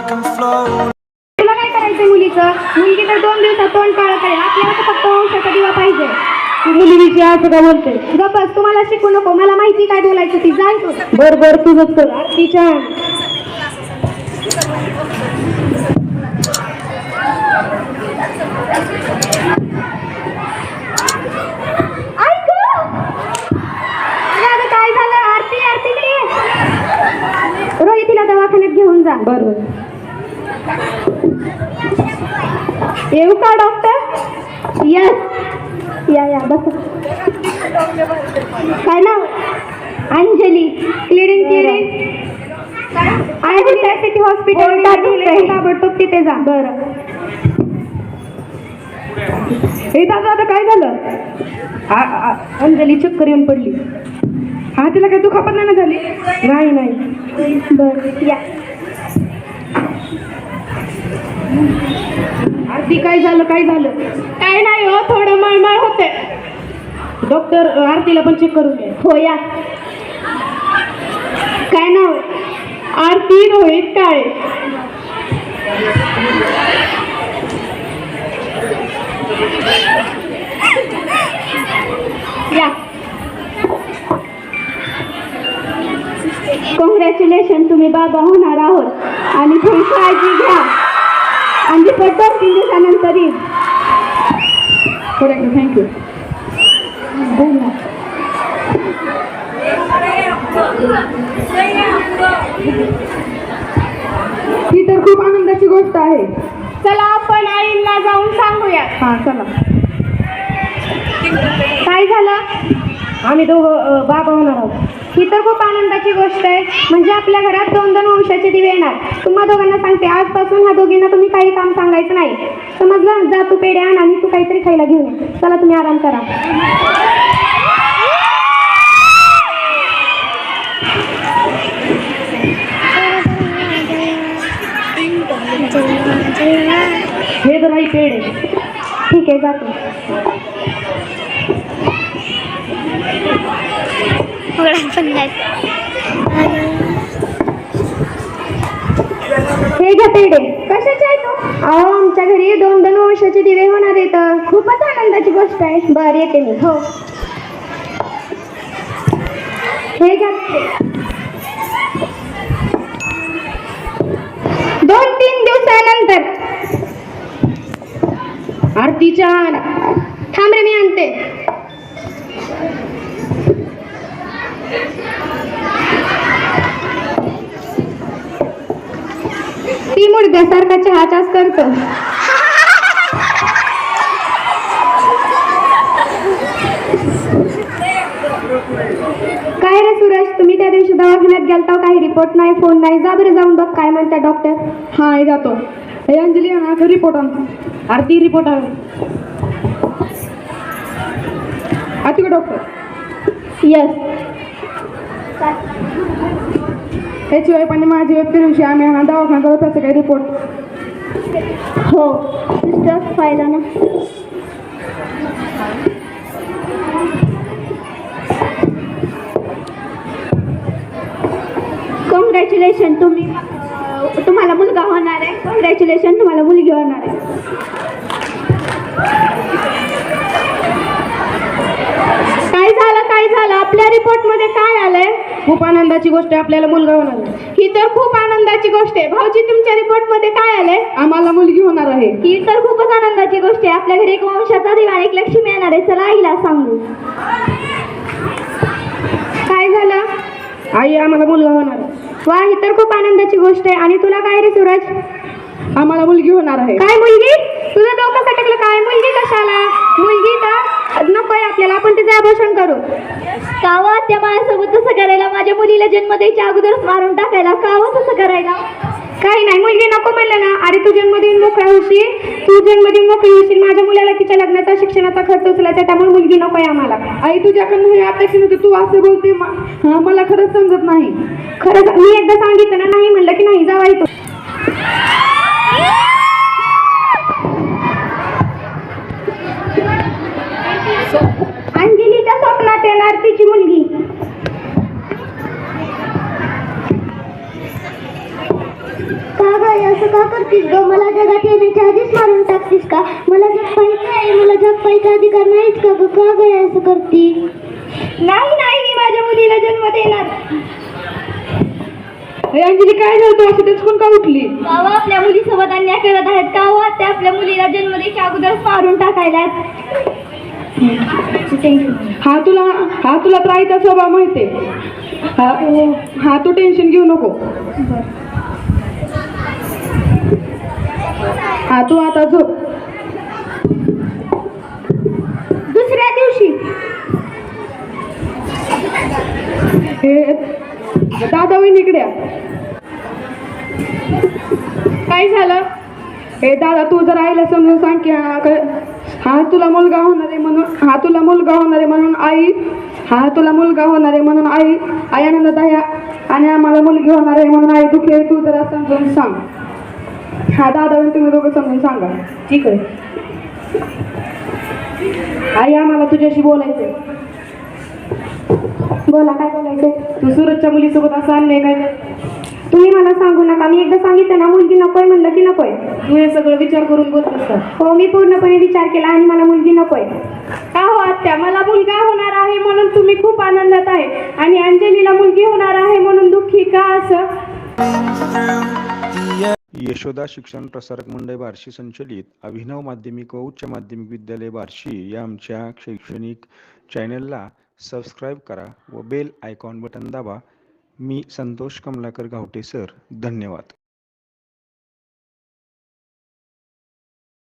तुला काय करायचंय मुलीचं? मुलगी तर दोन दिवसात तोंड काळ करेल आपल्याला तर फक्त वंशाचा दिवा पाहिजे. तू मुलगीची असं का बोलते? गपस तुम्हाला शिकू नको. मला माहिती काय बोलायचं ती. जाय तू. बर बर तुझंच कर. आरतीच्या ऐक अगं अगं काय झालं आरती आरती इकडे ये. रोहित तिला दवाखान्यात घेऊन जा. बर बर येऊ का डॉक्टर यस या या बस. काय नाव? अंजली. क्लिनिक क्लिनिक आहे त्या सिटी हॉस्पिटल ताबडतोब तिथे जा. बरं. हे दादा आता काय झालं? अंजली चक्कर येऊन पडली. हा तिला काय दुखापत नाही ना झाली? नाही नाही. बरं या. आरती काय झालं काय झालं? काय नाही हो थोडं मळमळ होते. डॉक्टर आरतीला पण चेक करून घ्या हो या. काय नाव आरती रोहित काळे. या. कॉंग्रॅच्युलेशन तुम्ही बाबा होणार आहोत. आणि थोडी काळजी घ्या. आणि पद्धत तीन दिवसानंतर येईल थँक्यू थँक्यू ही तर खूप आनंदाची गोष्ट आहे. चला आपण आईंना जाऊन सांगूया. हा चला. काय झालं? आम्ही दोघं बाबा होणार आहोत. ही तर खूप आनंदाची गोष्ट आहे. म्हणजे आपल्या घरात दोन दोन वंशाचे दिवे येणार. तुम्हा दोघांना सांगते आजपासून ह्या दोघींना तुम्ही काही काम सांगायचं नाही. समजलं? जा तू पेढे आण आणि तू काहीतरी खायला घेऊन ये. चला तुम्ही आराम करा. हे तर आई पेढे. ठीक आहे जातो. हे घ्या पेढे कशाचे आहे तू हो? अहो आमच्या घरी दोन दोन वर्षाचे दिवे होणार आहेत. खूपच आनंदाची गोष्ट आहे. बरं येते मी. हो. हे घ्या. दोन तीन दिवसानंतर. आरतीच्या थांब रे मी आणते. ती मुडद्यासारखा चहा चाच करतो. काय रे सुरेश तुम्ही त्या दिवशी दवाखान्यात गेलता काही रिपोर्ट नाही फोन नाही. जा बरं जाऊन बघ काय म्हणतात डॉक्टर हा जातो. हे अंजली हा रिपोर्ट आणतो आरती रिपोर्ट आती का डॉक्टर यस त्याची पण माझी वाईफ त्या दिवशी आम्ही हा दवाखाना करत असं काही रिपोर्ट हो सिस्टर फायला ना? कॉंग्रॅच्युलेशन तुम्ही तुम्हाला मुलगा होणार आहे. कॉंग्रॅच्युलेशन तुम्हाला मुलगी होणार आहे. काय झालं काय झालं? आपल्या रिपोर्टमध्ये काय आलंय? खूप आनंदाची गोष्ट आपल्याला मुलगा होणार आहे. ही तर खूप आनंदाची गोष्ट आहे. भाऊजी तुमच्या रिपोर्टमध्ये काय आलंय? आम्हाला मुलगी होणार आहे. ही तर खूपच आनंदाची गोष्ट आहे. आपल्या घरी एक वंशाचा दिवा एक लक्ष्मी येणार आहे. चला आईला सांगू. काय झालं? आई आम्हाला मुलगा होणार वा ही तर खूप आनंदाची गोष्ट आहे. आणि तुला काय रे सूरज? आम्हाला मुलगी होणार आहे. काय मुलगी? तुझं डोकं सटकलं काय? मुलगी कशाला? मुलगी तर नकोय आपल्याला आपण तिचं आभूषण करू. कावा त्या माझ्यासोबत तसं करायला माझ्या मुलीला जन्म द्यायच्या अगोदरच मारून टाकायला कावा तसं करायला? काही नाही मुलगी नको म्हणलं ना. अरे तू जन्म देऊन मोकळा होशील? तू जन्म देऊन मोकळी होशील. माझ्या मुलाला तिच्या लग्नाचा शिक्षणाचा खर्च उचलायचा त्यामुळे मुलगी नकोय आम्हाला. आई तुझ्याकडनं हे अपेक्षा नव्हती तू असं बोलते मला खरंच समजत नाही. खरंच मी एकदा सांगितलं ना नाही म्हणलं की नाही जावा इथून अंजलीच्या स्वप्नात येणार तिची मुलगी. का ग यश करतीस ग? मला जगात येण्याच्या आधीच मारून टाकतीस का? मला जगपायचं आहे मला जगपायचा अधिकार नाहीच का ग? का ग असं करती नाही नाही मी माझ्या मुलीला जन्म देणार. हे अंजली काय झालं? तू असं तेचकून का उठली? गावा आपल्या मुलीसोबत अन्याय करत आहेत का हो? ते आपल्या मुलीला जन्म द्यायच्या अगोदरच मारून टाकायला हा तुला हा तुला तर आईचा स्वभाव माहिती हा हा तू टेन्शन घेऊ नको. हा तू आता झोप. दुसऱ्या दिवशी. हे दादा वहिनीकडे या. काय झालं? हे दादा तू जर आईला समजून सांग की हा तुला मुलगा होणार आहे म्हणून हा तुला मुलगा होणार आहे म्हणून आई. हा तुला मुलगा होणार आहे म्हणून आई. आई आनंदात आहे. आणि आम्हाला मुलगी होणार आहे म्हणून आई दुखी आहे. तू जरा समजून सांग. हा दादा तुम्ही दोघं समजून सांगा. ठीक आहे. आई आम्हाला तुझ्याशी बोलायचंय. बोला काय बोलायचं तू सुरतच्या मुलीसोबत असं अन्याय काय तुम्ही मला सांगू नका. मी एकदा सांगितलं ना मुलगी नकोय म्हणलं की नकोय. तू हे सगळं विचार करून बोलत असतात. हो मी पूर्णपणे विचार केला आणि मला मुलगी नकोय. का हो आत्या? मला मुलगा होणार आहे म्हणून तुम्ही खूप आनंदात आहे. आणि अंजलीला मुलगी होणार आहे म्हणून दुःखी का असं? यशोदा शिक्षण प्रसारक मंडळ बार्शी संचलित अभिनव माध्यमिक व उच्च माध्यमिक विद्यालय बार्शी या आमच्या शैक्षणिक चॅनलला सबस्क्राईब करा व बेल आयकॉन बटन दाबा. मी संतोष कमलाकर गावटे सर. धन्यवाद.